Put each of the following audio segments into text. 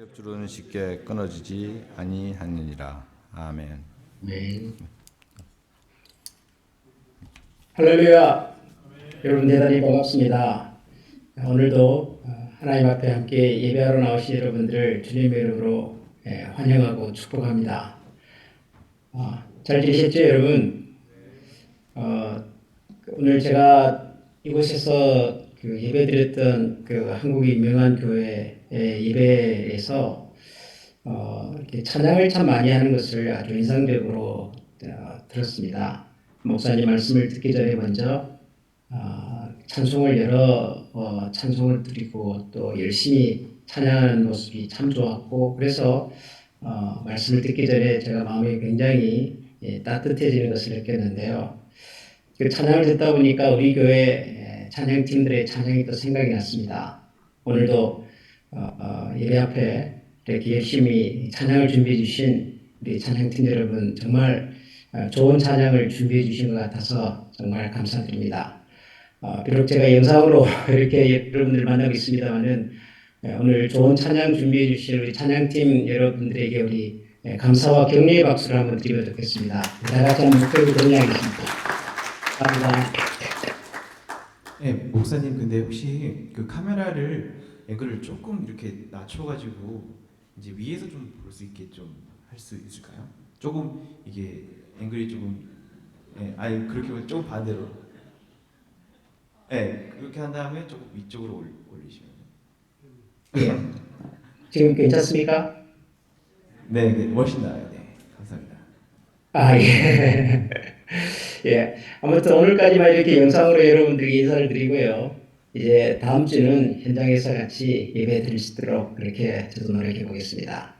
겹줄은 쉽게 끊어지지 아니하느니라. 아멘. 네. 할렐루야. 여러분 대단히 반갑습니다. 오늘도 어, 하나님 앞에 함께 예배하러 나오신 여러분들을 주님의 이름으로 예, 환영하고 축복합니다. 아, 잘 지내셨죠, 여러분? 어, 오늘 제가 이곳에서 그 예배드렸던 그 한국의 유명한 교회 예배에서 어, 이렇게 찬양을 참 많이 하는 것을 아주 인상적으로 어, 들었습니다. 목사님 말씀을 듣기 전에 먼저 어, 찬송을 여러 어, 찬송을 드리고 또 열심히 찬양하는 모습이 참 좋았고 그래서 어, 말씀을 듣기 전에 제가 마음이 굉장히 예, 따뜻해지는 것을 느꼈는데요. 그 찬양을 듣다 보니까 우리 교회 예, 찬양팀들의 찬양이 또 생각이 났습니다. 오늘도 예배 앞에 이렇게 열심히 찬양을 준비해 주신 우리 찬양팀 여러분 정말 어, 좋은 찬양을 준비해 주신 것 같아서 정말 감사드립니다. 어, 비록 제가 영상으로 이렇게 여러분들 만나고 있습니다만은 예, 오늘 좋은 찬양 준비해 주신 우리 찬양팀 여러분들에게 우리 예, 감사와 격려의 박수를 한번 드리면 좋겠습니다. 다 같이 한번 목소리로 격려하겠습니다. 감사합니다. 네, 목사님 근데 혹시 그 카메라를 앵글을 조금 이렇게 낮춰가지고 이제 위에서 좀 볼 수 있게 좀 할 수 있을까요? 조금 이게 앵글이 조금 예, 아니 그렇게 조금 반대로 네, 그렇게 한 다음에 조금 위쪽으로 올, 올리시면 예. 지금 괜찮습니까? 네, 네, 훨씬 나아요. 네, 감사합니다. 아, 예. 예. 아무튼 오늘까지만 이렇게 영상으로 여러분들에게 인사를 드리고요. 이제 다음 주는 현장에서 같이 예배 드릴 수 있도록 그렇게 저도 노력해 보겠습니다.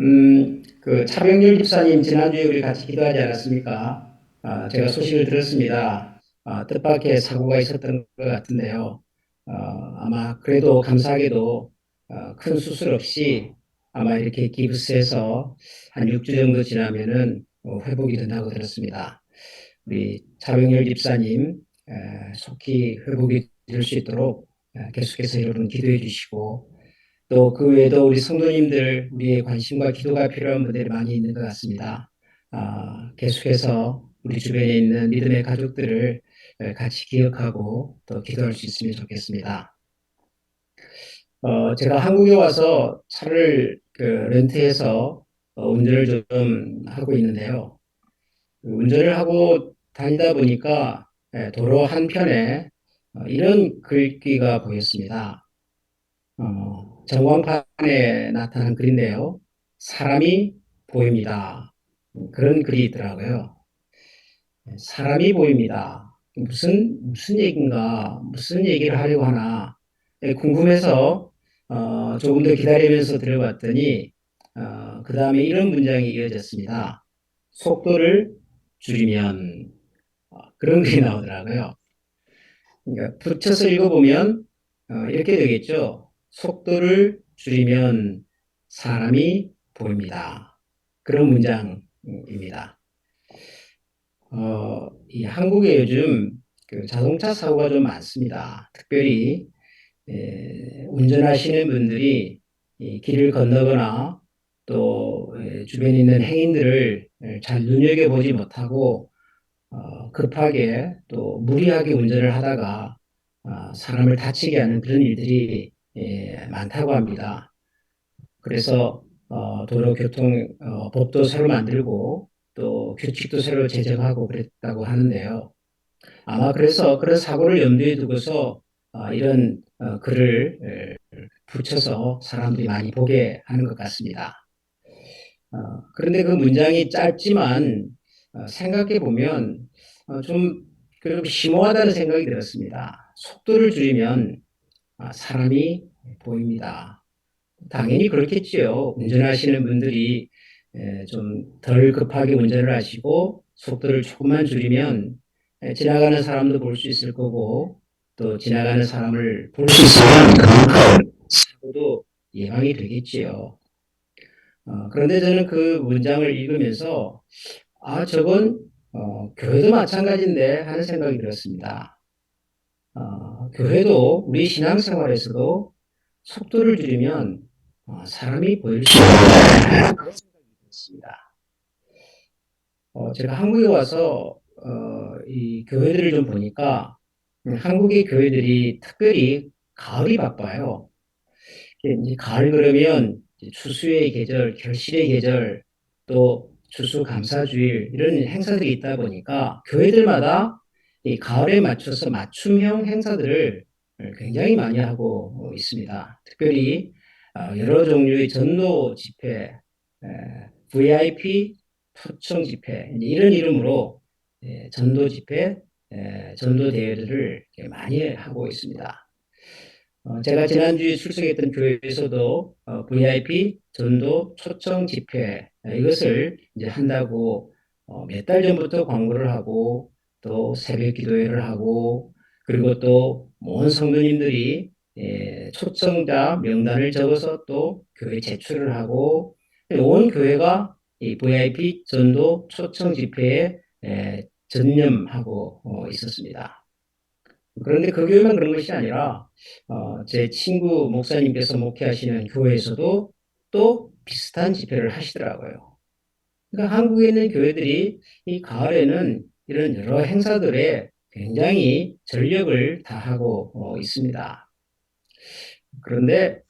음, 그 차병렬 집사님 지난주에 우리 같이 기도하지 않았습니까? 아, 제가 소식을 들었습니다. 아, 뜻밖의 사고가 있었던 것 같은데요. 어, 아마 그래도 감사하게도 어, 큰 수술 없이 아마 이렇게 기부스에서 한 6주 정도 지나면은 어, 회복이 된다고 들었습니다. 우리 차병렬 집사님 에, 속히 회복이 될 수 있도록 에, 계속해서 여러분 기도해 주시고 또 그 외에도 우리 성도님들 우리의 관심과 기도가 필요한 분들이 많이 있는 것 같습니다. 아, 계속해서 우리 주변에 있는 믿음의 가족들을 에, 같이 기억하고 또 기도할 수 있으면 좋겠습니다. 어, 제가 한국에 와서 차를 그 렌트해서 어, 운전을 좀 하고 있는데요. 그 운전을 하고 다니다 보니까 예, 도로 한편에 어, 이런 글귀가 보였습니다. 어, 전광판에 나타난 글인데요. 사람이 보입니다. 그런 글이 있더라고요. 예, 사람이 보입니다. 무슨 무슨 얘기인가, 무슨 얘기를 하려고 하나 예, 궁금해서 어, 조금 더 기다리면서 들어봤더니 어, 그 다음에 이런 문장이 이어졌습니다. 속도를 줄이면 어, 그런 글이 나오더라고요. 그러니까 붙여서 읽어보면 어, 이렇게 되겠죠. 속도를 줄이면 사람이 보입니다. 그런 문장입니다. 어, 이 한국에 요즘 그 자동차 사고가 좀 많습니다. 특별히 에, 운전하시는 분들이 이 길을 건너거나 또 에, 주변에 있는 행인들을 에, 잘 눈여겨보지 못하고 어, 급하게 또 무리하게 운전을 하다가 어, 사람을 다치게 하는 그런 일들이 에, 많다고 합니다. 그래서 어, 도로교통 어, 법도 새로 만들고 또 규칙도 새로 제정하고 그랬다고 하는데요. 아마 그래서 그런 사고를 염두에 두고서 어, 이런 어, 글을 에, 붙여서 사람들이 많이 보게 하는 것 같습니다. 어, 그런데 그 문장이 짧지만 어, 생각해 보면 어, 좀 그래도 심오하다는 생각이 들었습니다. 속도를 줄이면 아, 사람이 보입니다. 당연히 그렇겠지요. 운전하시는 분들이 좀 덜 급하게 운전을 하시고 속도를 조금만 줄이면 에, 지나가는 사람도 볼 수 있을 거고 또 지나가는 사람을 볼 수 있으면 사고도 예방이 되겠지요. 어, 그런데 저는 그 문장을 읽으면서 아 저건 어, 교회도 마찬가지인데 하는 생각이 들었습니다. 어, 교회도 우리 신앙생활에서도 속도를 줄이면 어, 사람이 보일 수 있는 그런 생각이 들었습니다. 어, 제가 한국에 와서 어, 이 교회들을 좀 보니까 음, 한국의 교회들이 특별히 가을이 바빠요. 가을 그러면 추수의 계절, 결실의 계절, 또 추수감사주일 이런 행사들이 있다 보니까 교회들마다 이 가을에 맞춰서 맞춤형 행사들을 굉장히 많이 하고 있습니다. 특별히 어, 여러 종류의 전도 집회, 에, VIP 초청 집회 이런 이름으로 예, 전도 집회, 에, 전도 대회들을 많이 하고 있습니다. 어, 제가 지난주에 출석했던 교회에서도 어, VIP 전도 초청 집회 에, 이것을 이제 한다고 어, 몇 달 전부터 광고를 하고 또 새벽 기도회를 하고 그리고 또 모든 성도님들이 예, 초청자 명단을 적어서 또 교회 제출을 하고 온 교회가 이 VIP 전도 초청 집회에 에, 전념하고 어, 있었습니다. 그런데 그 교회만 그런 것이 아니라 어, 제 친구 목사님께서 목회하시는 교회에서도 또 비슷한 집회를 하시더라고요. 그러니까 한국에 있는 교회들이 이 가을에는 이런 여러 행사들에 굉장히 전력을 다하고 어, 있습니다. 그런데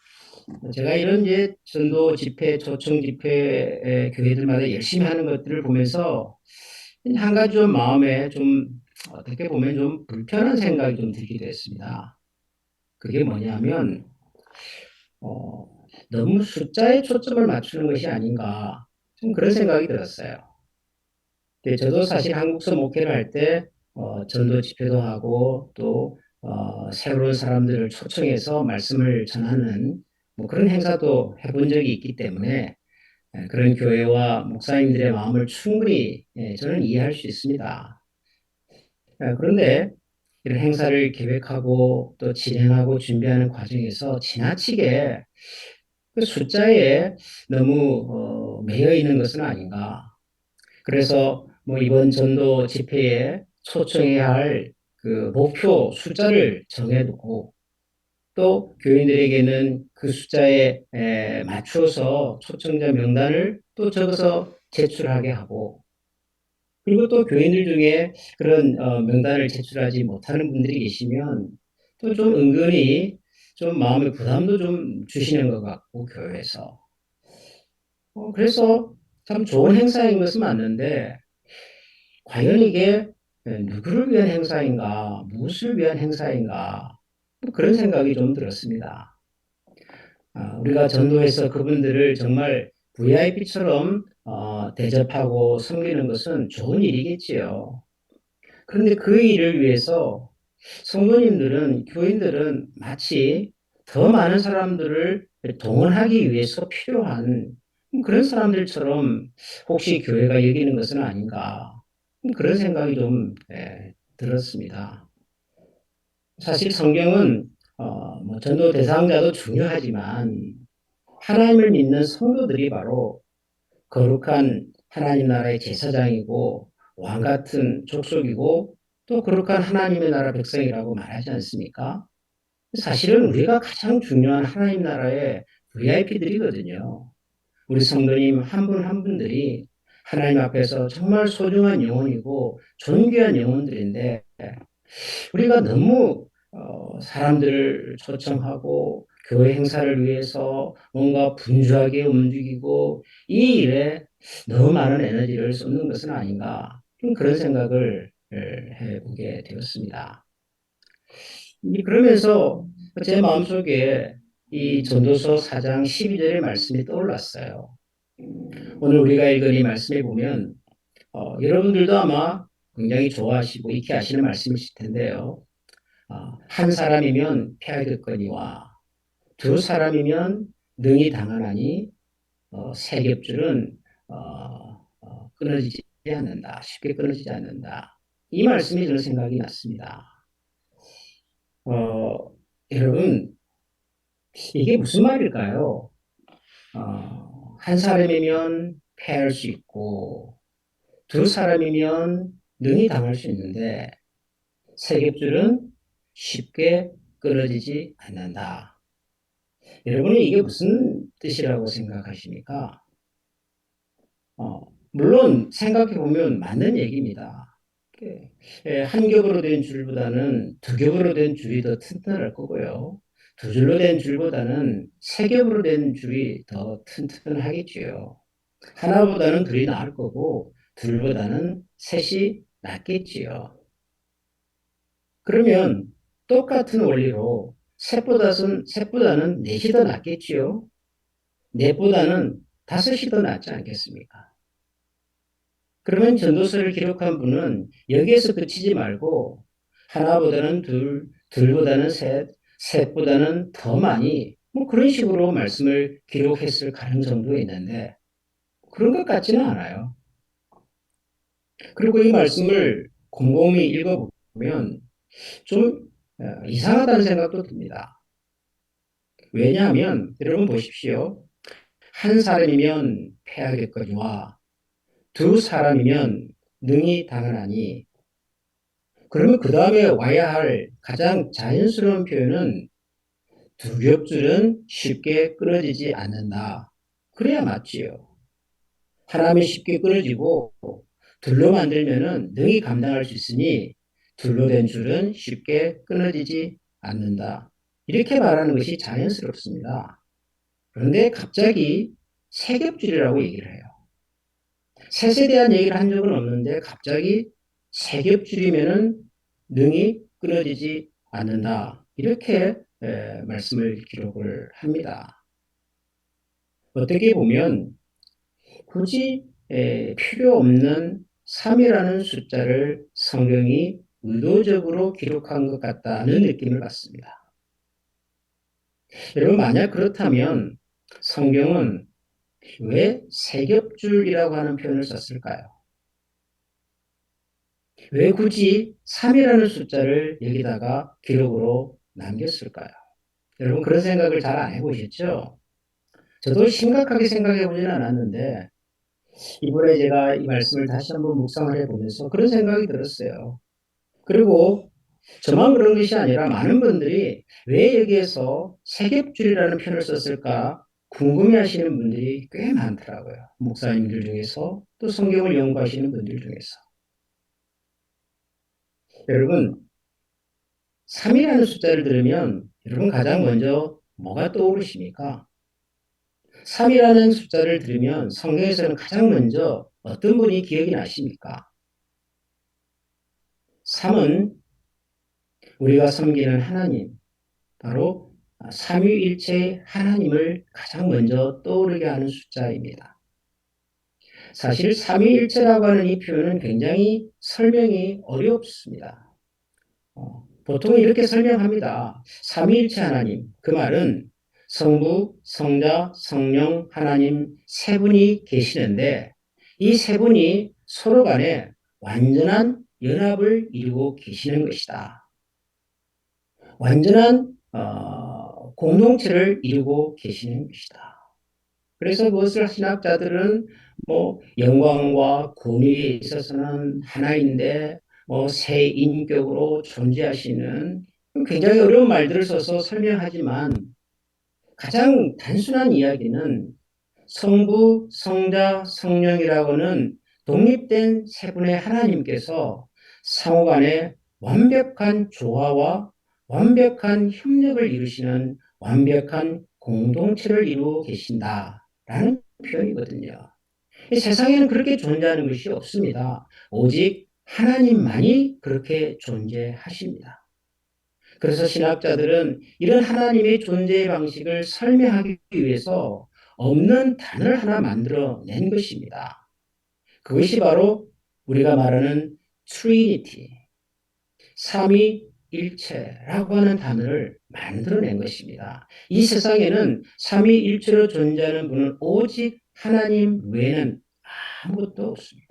제가 이런 이제 전도 집회, 초청 집회 교회들마다 열심히 하는 것들을 보면서 한 가지 좀 마음에 좀 어떻게 보면 좀 불편한 생각이 좀 들기도 했습니다. 그게 뭐냐면 어, 너무 숫자에 초점을 맞추는 것이 아닌가 좀 그런 생각이 들었어요. 근데 저도 사실 한국서 목회를 할때 어, 전도 집회도 하고 또 어, 새로운 사람들을 초청해서 말씀을 전하는 뭐 그런 행사도 해본 적이 있기 때문에 예, 그런 교회와 목사님들의 마음을 충분히 예, 저는 이해할 수 있습니다. 예, 그런데 이런 행사를 계획하고 또 진행하고 준비하는 과정에서 지나치게 그 숫자에 너무 어, 매여 있는 것은 아닌가. 그래서 뭐 이번 전도 집회에 초청해야 할 그 목표 숫자를 정해두고 또 교인들에게는 그 숫자에 에, 맞추어서 초청자 명단을 또 적어서 제출하게 하고 그리고 또 교인들 중에 그런 어, 명단을 제출하지 못하는 분들이 계시면 또 좀 은근히 좀 마음의 부담도 좀 주시는 것 같고 교회에서 어, 그래서 참 좋은 행사인 것은 맞는데 과연 이게 누구를 위한 행사인가 무엇을 위한 행사인가 뭐 그런 생각이 좀 들었습니다. 아, 우리가 전도해서 그분들을 정말 VIP처럼 어, 대접하고 섬기는 것은 좋은 일이겠지요. 그런데 그 일을 위해서 성도님들은, 교인들은 마치 더 많은 사람들을 동원하기 위해서 필요한 그런 사람들처럼 혹시 교회가 여기는 것은 아닌가. 그런 생각이 좀 예, 들었습니다. 사실 성경은 어, 뭐 전도 대상자도 중요하지만 하나님을 믿는 성도들이 바로 거룩한 하나님 나라의 제사장이고 왕 같은 족속이고 또 거룩한 하나님의 나라 백성이라고 말하지 않습니까? 사실은 우리가 가장 중요한 하나님 나라의 VIP들이거든요. 우리 성도님 한 분한 분들이 하나님 앞에서 정말 소중한 영혼이고 존귀한 영혼들인데 우리가 너무 어, 사람들을 초청하고 교회 행사를 위해서 뭔가 분주하게 움직이고 이 일에 너무 많은 에너지를 쏟는 것은 아닌가 그런 생각을 해보게 되었습니다. 그러면서 제 마음속에 이 전도서 4장 12절의 말씀이 떠올랐어요. 오늘 우리가 읽은 이 말씀에 보면 어, 여러분들도 아마 굉장히 좋아하시고 익히 아시는 말씀이실 텐데요. 어, 한 사람이면 패하겠거니와 두 사람이면 능히 당하나니 어, 세 겹줄은 어, 어, 끊어지지 않는다. 쉽게 끊어지지 않는다. 이 말씀이 저는 생각이 났습니다. 어, 여러분 이게 무슨 말일까요? 어, 한 사람이면 패할 수 있고 두 사람이면 능히 당할 수 있는데 세 겹줄은 쉽게 끊어지지 않는다. 여러분이 이게 무슨 뜻이라고 생각하십니까? 어, 물론 생각해 보면 맞는 얘기입니다. 예, 예, 한 겹으로 된 줄보다는 두 겹으로 된 줄이 더 튼튼할 거고요. 두 줄로 된 줄보다는 세 겹으로 된 줄이 더 튼튼하겠지요. 하나보다는 둘이 나을 거고 둘보다는 셋이 낫겠지요. 그러면 똑같은 원리로 셋보다는 셋보다는 넷이 더 낫겠지요. 넷보다는 다섯이 더 낫지 않겠습니까? 그러면 전도서를 기록한 분은 여기에서 그치지 말고 하나보다는 둘, 둘보다는 셋, 셋보다는 더 많이 뭐 그런 식으로 말씀을 기록했을 가능성도 있는데 그런 것 같지는 않아요. 그리고 이 말씀을 곰곰이 읽어보면 좀 어, 이상하다는 생각도 듭니다. 왜냐하면 여러분 보십시오. 한 사람이면 패하겠거니와 두 사람이면 능히 당하나니 그러면 그 다음에 와야 할 가장 자연스러운 표현은 두 겹줄은 쉽게 끊어지지 않는다. 그래야 맞지요. 하나면 쉽게 끊어지고 둘로 만들면은 능히 감당할 수 있으니 둘로 된 줄은 쉽게 끊어지지 않는다. 이렇게 말하는 것이 자연스럽습니다. 그런데 갑자기 세 겹줄이라고 얘기를 해요. 셋에 대한 얘기를 한 적은 없는데 갑자기 세 겹줄이면은 능히 끊어지지 않는다. 이렇게 에, 말씀을 기록을 합니다. 어떻게 보면 굳이 에, 필요 없는 3이라는 숫자를 성경이 의도적으로 기록한 것 같다는 느낌을 받습니다. 여러분, 만약 그렇다면 성경은 왜 세겹줄이라고 하는 표현을 썼을까요? 왜 굳이 3이라는 숫자를 여기다가 기록으로 남겼을까요? 여러분 그런 생각을 잘 안 해보셨죠? 저도 심각하게 생각해 보지는 않았는데 이번에 제가 이 말씀을 다시 한번 묵상을 해보면서 그런 생각이 들었어요. 그리고 저만 그런 것이 아니라 많은 분들이 왜 여기에서 세겹줄이라는 표현을 썼을까 궁금해 하시는 분들이 꽤 많더라고요. 목사님들 중에서 또 성경을 연구하시는 분들 중에서. 여러분, 3이라는 숫자를 들으면 여러분 가장 먼저 뭐가 떠오르십니까? 3이라는 숫자를 들으면 성경에서는 가장 먼저 어떤 분이 기억이 나십니까? 3은 우리가 섬기는 하나님, 바로 삼위일체 하나님을 가장 먼저 떠오르게 하는 숫자입니다. 사실 삼위일체라고 하는 이 표현은 굉장히 설명이 어렵습니다. 어, 보통 이렇게 설명합니다. 삼위일체 하나님. 그 말은 성부, 성자, 성령, 하나님 세 분이 계시는데 이 세 분이 서로 간에 완전한 연합을 이루고 계시는 것이다. 완전한 어, 공동체를 이루고 계시는 것이다. 그래서 그것을 신학자들은 뭐 영광과 권위에 있어서는 하나인데 뭐 새 인격으로 존재하시는 굉장히 어려운 말들을 써서 설명하지만 가장 단순한 이야기는 성부, 성자, 성령이라고는 독립된 세 분의 하나님께서 상호간에 완벽한 조화와 완벽한 협력을 이루시는 완벽한 공동체를 이루고 계신다라는 표현이거든요. 세상에는 그렇게 존재하는 것이 없습니다. 오직 하나님만이 그렇게 존재하십니다. 그래서 신학자들은 이런 하나님의 존재 방식을 설명하기 위해서 없는 단어를 하나 만들어 낸 것입니다. 그것이 바로 우리가 말하는 트리니티, 삼위일체라고 하는 단어를 만들어낸 것입니다. 이 세상에는 삼위일체로 존재하는 분은 오직 하나님 외에는 아무것도 없습니다.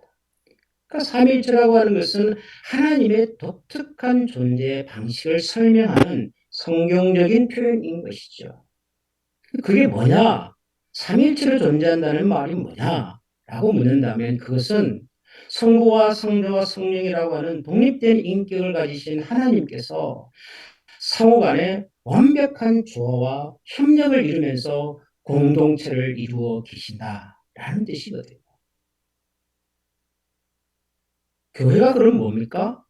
그러니까 삼위일체라고 하는 것은 하나님의 독특한 존재 방식을 설명하는 성경적인 표현인 것이죠. 그게 뭐냐? 삼위일체로 존재한다는 말이 뭐냐? 라고 묻는다면 그것은 성부와 성자와 성령이라고 하는 독립된 인격을 가지신 하나님께서 상호 간에 완벽한 조화와 협력을 이루면서 공동체를 이루어 계신다라는 뜻이거든요. 교회가 그럼 뭡니까?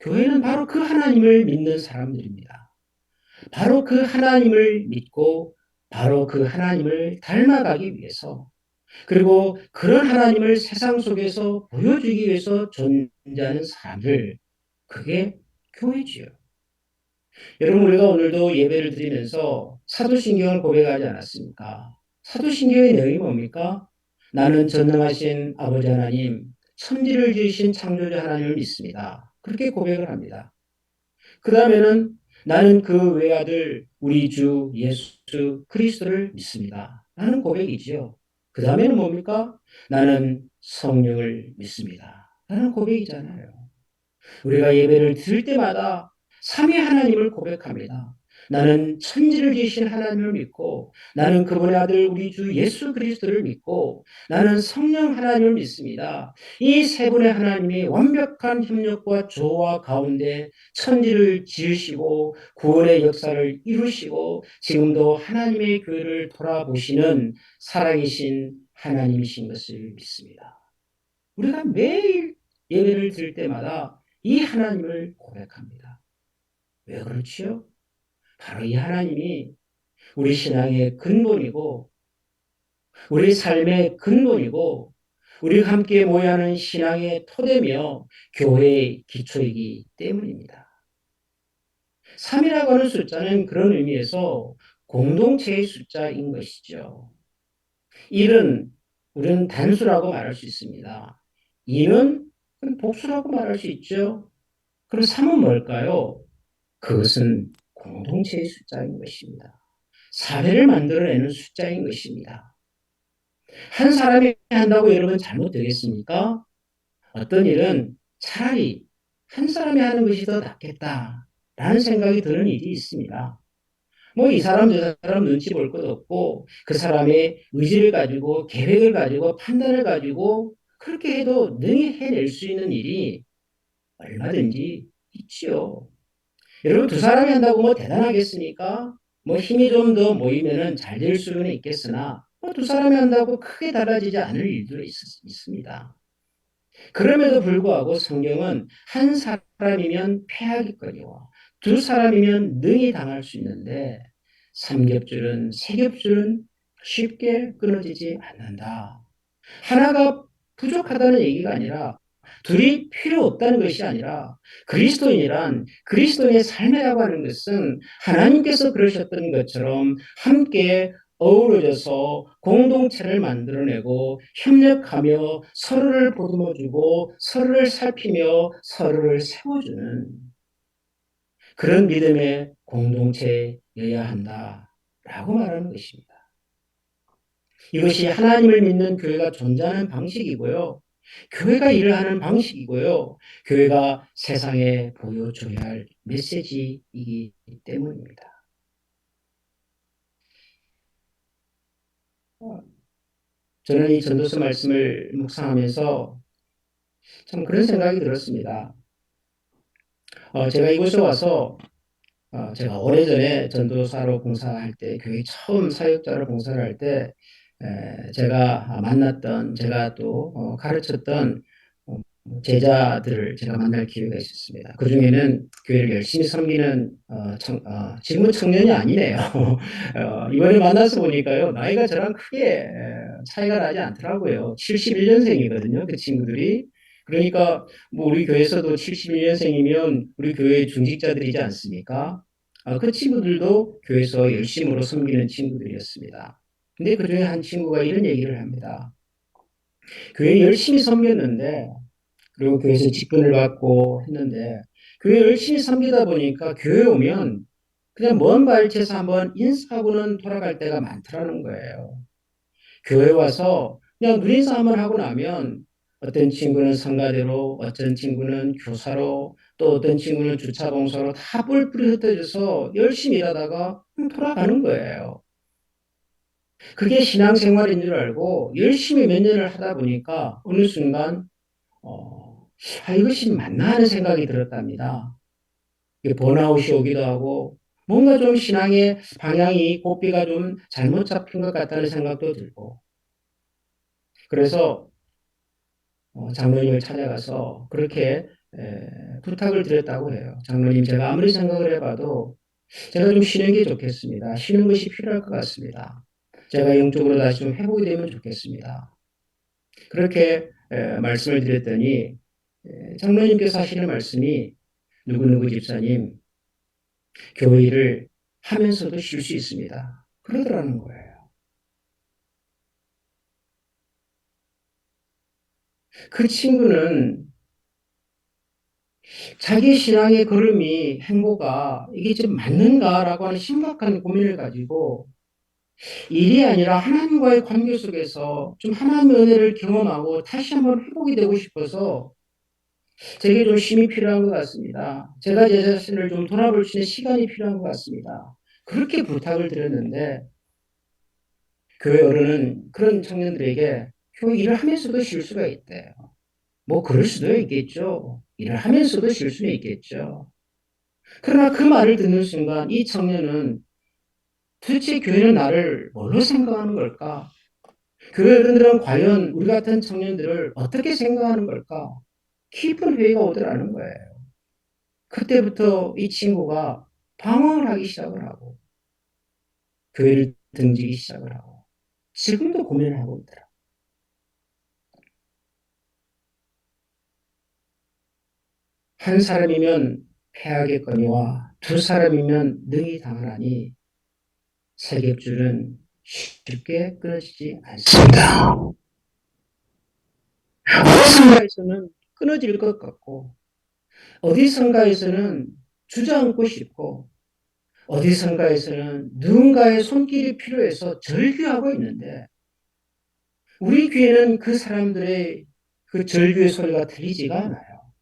교회는 바로 그 하나님을 믿는 사람들입니다. 바로 그 하나님을 믿고 바로 그 하나님을 닮아가기 위해서 그리고 그런 하나님을 세상 속에서 보여주기 위해서 존재하는 사람들 그게 교회지요. 여러분 우리가 오늘도 예배를 드리면서 사도신경을 고백하지 않았습니까? 사도신경의 내용이 뭡니까? 나는 전능하신 아버지 하나님, 천지를 지으신 창조자 하나님을 믿습니다. 그렇게 고백을 합니다. 그 다음에는 나는 그 외아들 우리 주 예수 그리스도를 믿습니다. 라는 고백이지요. 그 다음에는 뭡니까? 나는 성령을 믿습니다. 라는 고백이잖아요. 우리가 예배를 드릴 때마다 삼위 하나님을 고백합니다. 나는 천지를 지으신 하나님을 믿고 나는 그분의 아들 우리 주 예수 그리스도를 믿고 나는 성령 하나님을 믿습니다. 이 세 분의 하나님이 완벽한 협력과 조화 가운데 천지를 지으시고 구원의 역사를 이루시고 지금도 하나님의 교회를 돌아보시는 살아계신 하나님이신 것을 믿습니다. 우리가 매일 예배를 드릴 때마다 이 하나님을 고백합니다. 왜 그렇지요? 바로 이 하나님이 우리 신앙의 근본이고 우리 삶의 근본이고 우리가 함께 모여 하는 신앙의 토대며 교회의 기초이기 때문입니다. 3이라고 하는 숫자는 그런 의미에서 공동체의 숫자인 것이죠. 1은 우리는 단수라고 말할 수 있습니다. 2는 복수라고 말할 수 있죠. 그럼 3은 뭘까요? 그것은 공동체의 숫자인 것입니다. 사회를 만들어내는 숫자인 것입니다. 한 사람이 한다고 여러분 잘못되겠습니까? 어떤 일은 차라리 한 사람이 하는 것이 더 낫겠다라는 생각이 드는 일이 있습니다. 뭐 이 사람 저 사람 눈치 볼 것 없고 그 사람의 의지를 가지고 계획을 가지고 판단을 가지고 그렇게 해도 능히 해낼 수 있는 일이 얼마든지 있지요. 여러분 두 사람이 한다고 뭐 대단하겠습니까? 뭐 힘이 좀 더 모이면은 잘 될 수는 있겠으나 뭐 두 사람이 한다고 크게 달라지지 않을 일도 있, 있습니다. 그럼에도 불구하고 성경은 한 사람이면 패하기거니와 두 사람이면 능히 당할 수 있는데 삼겹줄은 세겹줄은 쉽게 끊어지지 않는다. 하나가 부족하다는 얘기가 아니라 둘이 필요 없다는 것이 아니라 그리스도인이란 그리스도인의 삶이라고 하는 것은 하나님께서 그러셨던 것처럼 함께 어우러져서 공동체를 만들어내고 협력하며 서로를 보듬어주고 서로를 살피며 서로를 세워주는 그런 믿음의 공동체여야 한다 라고 말하는 것입니다. 이것이 하나님을 믿는 교회가 존재하는 방식이고요. 교회가 일을 하는 방식이고요. 교회가 세상에 보여줘야 할 메시지이기 때문입니다. 저는 이 전도서 말씀을 묵상하면서 참 그런 생각이 들었습니다. 어, 제가 이곳에 와서 어, 제가 오래전에 전도사로 봉사할 때 교회 처음 사역자로 봉사를 할 때 제가 만났던 제가 또 어, 가르쳤던 어, 제자들을 제가 만날 기회가 있었습니다. 그 중에는 교회를 열심히 섬기는 어, 청, 어, 지금은 청년이 아니네요. 어, 이번에 만나서 보니까요 나이가 저랑 크게 차이가 나지 않더라고요. 71년생이거든요. 그 친구들이. 그러니까 뭐 우리 교회에서도 71년생이면 우리 교회 중직자들이지 않습니까? 아, 그 친구들도 교회에서 열심으로 섬기는 친구들이었습니다. 근데 그 중에 한 친구가 이런 얘기를 합니다. 교회 열심히 섬겼는데, 그리고 교회에서 직분을 받고 했는데, 교회 열심히 섬기다 보니까 교회 오면 그냥 먼 발치에서 한번 인사하고는 돌아갈 때가 많더라는 거예요. 교회 와서 그냥 눈인사 한번 하고 나면 어떤 친구는 성가대로, 어떤 친구는 교사로, 또 어떤 친구는 주차봉사로 다 뿔뿔이 흩어져서 열심히 일하다가 돌아가는 거예요. 그게 신앙생활인 줄 알고 열심히 몇 년을 하다 보니까 어느 순간 어, 아, 이것이 맞나 하는 생각이 들었답니다. 번아웃이 오기도 하고 뭔가 좀 신앙의 방향이 고삐가 좀 잘못 잡힌 것 같다는 생각도 들고 그래서 어, 장로님을 찾아가서 그렇게 에, 부탁을 드렸다고 해요. 장로님 제가 아무리 생각을 해봐도 제가 좀 쉬는 게 좋겠습니다. 쉬는 것이 필요할 것 같습니다. 제가 영적으로 다시 좀 회복이 되면 좋겠습니다. 그렇게 에, 말씀을 드렸더니 에, 장로님께서 하시는 말씀이 누구누구 집사님 교회 일을 하면서도 쉴 수 있습니다. 그러더라는 거예요. 그 친구는 자기 신앙의 걸음이 행보가 이게 좀 맞는가라고 하는 심각한 고민을 가지고 일이 아니라 하나님과의 관계 속에서 좀 하나님의 은혜를 경험하고 다시 한번 회복이 되고 싶어서 제게 좀 쉼이 필요한 것 같습니다. 제가 제 자신을 좀 돌아볼 수 있는 시간이 필요한 것 같습니다. 그렇게 부탁을 드렸는데 교회 어른은 그런 청년들에게 교회 일을 하면서도 쉴 수가 있대요. 뭐 그럴 수도 있겠죠. 일을 하면서도 쉴 수는 있겠죠. 그러나 그 말을 듣는 순간 이 청년은 도대체 교회는 나를 뭘로 생각하는 걸까? 교회 어른들은 과연 우리 같은 청년들을 어떻게 생각하는 걸까? 깊은 회의가 오더라는 거예요. 그때부터 이 친구가 방황을 하기 시작을 하고 교회를 등지기 시작을 하고 지금도 고민을 하고 있더라. 한 사람이면 패하겠거니와 두 사람이면 능히 당하나니 세 겹줄은 쉽게 끊어지지 않습니다. 어디선가에서는 끊어질 것 같고 어디선가에서는 주저앉고 싶고 어디선가에서는 누군가의 손길이 필요해서 절규하고 있는데 우리 귀에는 그 사람들의 그 절규의 소리가 들리지가 않아요.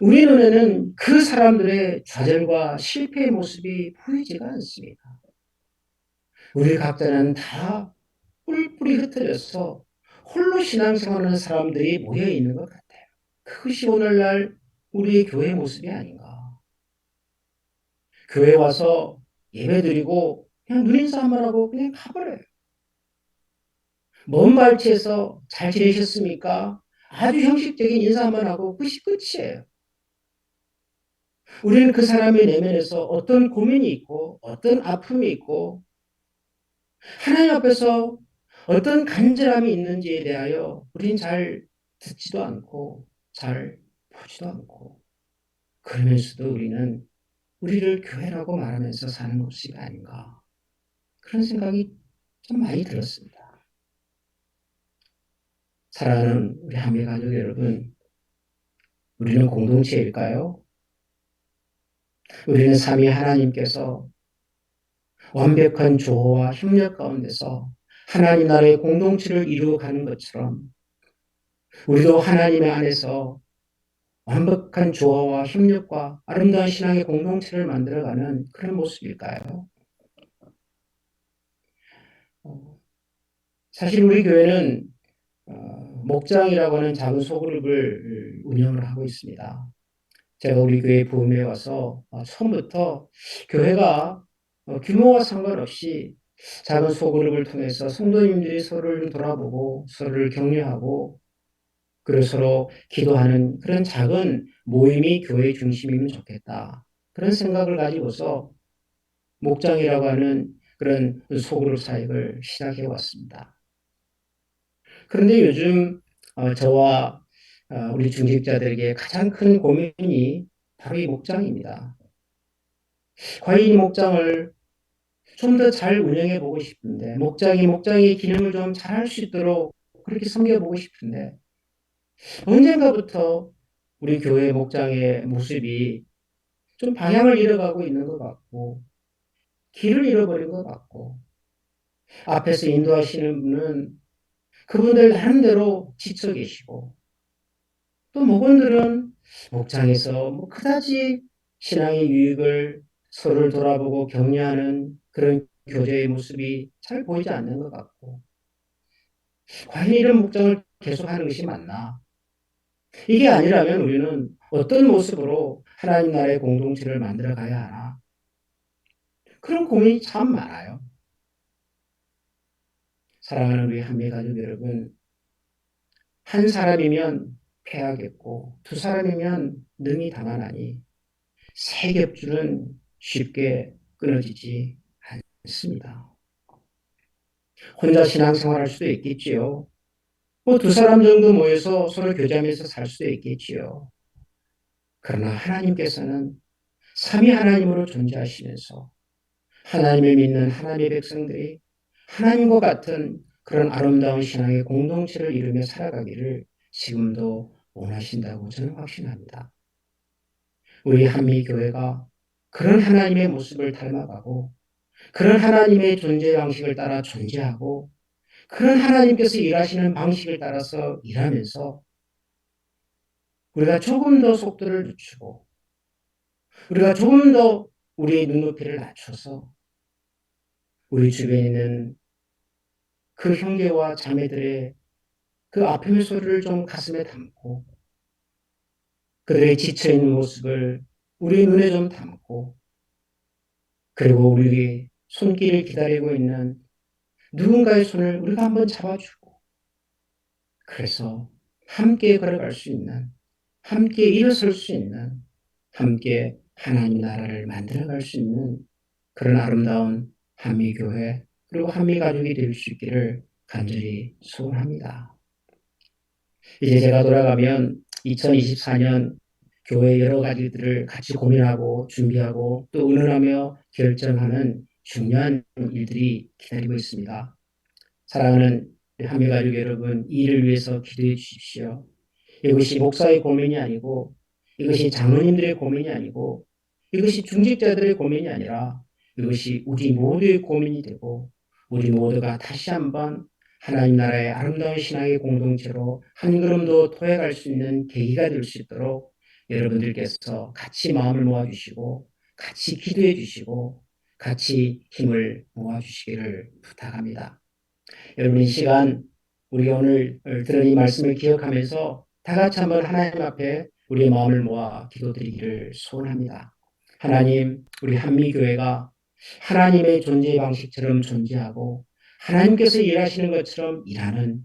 우리 눈에는 그 사람들의 좌절과 실패의 모습이 보이지가 않습니다. 우리 각자는 다 뿔뿔이 흩어져서 홀로 신앙생활하는 사람들이 모여 있는 것 같아요. 그것이 오늘날 우리의 교회 모습이 아닌가. 교회 와서 예배 드리고 그냥 눈인사 한번 하고 그냥 가버려요. 먼 발치에서 잘 지내셨습니까? 아주 형식적인 인사 한번 하고 그것이 끝이에요. 우리는 그 사람의 내면에서 어떤 고민이 있고 어떤 아픔이 있고 하나님 앞에서 어떤 간절함이 있는지에 대하여 우리는 잘 듣지도 않고 잘 보지도 않고 그러면서도 우리는 우리를 교회라고 말하면서 사는 모습이 아닌가 그런 생각이 좀 많이 들었습니다. 사랑하는 우리 한미 가족 여러분, 우리는 공동체일까요? 우리는 삼위 하나님께서 완벽한 조화와 협력 가운데서 하나님 나라의 공동체를 이루어가는 것처럼 우리도 하나님의 안에서 완벽한 조화와 협력과 아름다운 신앙의 공동체를 만들어가는 그런 모습일까요? 어, 사실 우리 교회는 어, 목장이라고 하는 작은 소그룹을 운영을 하고 있습니다. 제가 우리 교회 부음에 와서 어, 처음부터 교회가 어, 규모와 상관없이 작은 소그룹을 통해서 성도님들이 서로를 돌아보고 서로를 격려하고 그리고 서로 기도하는 그런 작은 모임이 교회의 중심이면 좋겠다. 그런 생각을 가지고서 목장이라고 하는 그런 소그룹 사역을 시작해 왔습니다. 그런데 요즘 어, 저와 어, 우리 중직자들에게 가장 큰 고민이 바로 이 목장입니다. 과연 이 목장을 좀 더 잘 운영해 보고 싶은데, 목장이 목장의 기능을 좀 잘할 수 있도록 그렇게 섬겨 보고 싶은데, 언젠가부터 우리 교회 목장의 모습이 좀 방향을 잃어가고 있는 것 같고, 길을 잃어버린 것 같고, 앞에서 인도하시는 분은 그분들 나름대로 지쳐 계시고, 또 목원들은 목장에서 뭐 그다지 신앙의 유익을 서로를 돌아보고 격려하는 그런 교제의 모습이 잘 보이지 않는 것 같고, 과연 이런 목장을 계속하는 것이 맞나? 이게 아니라면 우리는 어떤 모습으로 하나님 나라의 공동체를 만들어 가야 하나? 그런 고민이 참 많아요. 사랑하는 우리 한미 가족 여러분, 한 사람이면 패하겠고 두 사람이면 능히 당하나니 세 겹줄은 쉽게 끊어지지 않습니다. 혼자 신앙생활 할 수도 있겠지요. 뭐 두 사람 정도 모여서 서로 교제하면서 살 수도 있겠지요. 그러나 하나님께서는 삼위 하나님으로 존재하시면서 하나님을 믿는 하나님의 백성들이 하나님과 같은 그런 아름다운 신앙의 공동체를 이루며 살아가기를 지금도 원하신다고 저는 확신합니다. 우리 한미교회가 그런 하나님의 모습을 닮아가고 그런 하나님의 존재 방식을 따라 존재하고 그런 하나님께서 일하시는 방식을 따라서 일하면서 우리가 조금 더 속도를 늦추고 우리가 조금 더 우리의 눈높이를 낮춰서 우리 주변에 있는 그 형제와 자매들의 그 아픔의 소리를 좀 가슴에 담고 그들의 지쳐있는 모습을 우리 눈에 좀 담고 그리고 우리 손길을 기다리고 있는 누군가의 손을 우리가 한번 잡아주고 그래서 함께 걸어갈 수 있는 함께 일어설 수 있는 함께 하나님 나라를 만들어갈 수 있는 그런 아름다운 한미교회 그리고 한미가족이 될 수 있기를 간절히 소원합니다. 이제 제가 돌아가면 2024년 교회 여러 가지들을 같이 고민하고 준비하고 또 의논하며 결정하는 중요한 일들이 기다리고 있습니다. 사랑하는 한미 가족 여러분, 이 일을 위해서 기도해 주십시오. 이것이 목사의 고민이 아니고 이것이 장로님들의 고민이 아니고 이것이 중직자들의 고민이 아니라 이것이 우리 모두의 고민이 되고 우리 모두가 다시 한번 하나님 나라의 아름다운 신앙의 공동체로 한 걸음도 토해갈 수 있는 계기가 될 수 있도록 여러분들께서 같이 마음을 모아주시고 같이 기도해 주시고 같이 힘을 모아주시기를 부탁합니다. 여러분 이 시간 우리 오늘 들은 이 말씀을 기억하면서 다 같이 한번 하나님 앞에 우리의 마음을 모아 기도드리기를 소원합니다. 하나님, 우리 한미교회가 하나님의 존재 방식처럼 존재하고 하나님께서 일하시는 것처럼 일하는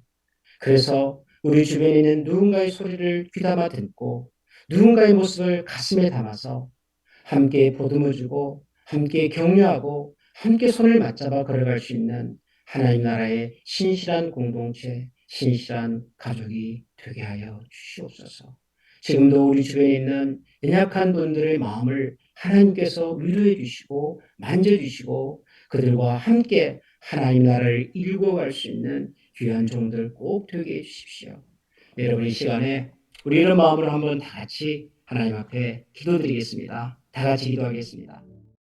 그래서 우리 주변에 있는 누군가의 소리를 귀담아 듣고 누군가의 모습을 가슴에 담아서 함께 보듬어주고 함께 격려하고 함께 손을 맞잡아 걸어갈 수 있는 하나님 나라의 신실한 공동체, 신실한 가족이 되게 하여 주시옵소서. 지금도 우리 주변에 있는 연약한 분들의 마음을 하나님께서 위로해 주시고 만져주시고 그들과 함께 하나님 나라를 일궈 갈 수 있는 귀한 종들 꼭 되게 해주십시오. 여러분 이 시간에 우리 이런 마음으로 한번 다 같이 하나님 앞에 기도드리겠습니다. 다 같이 기도하겠습니다.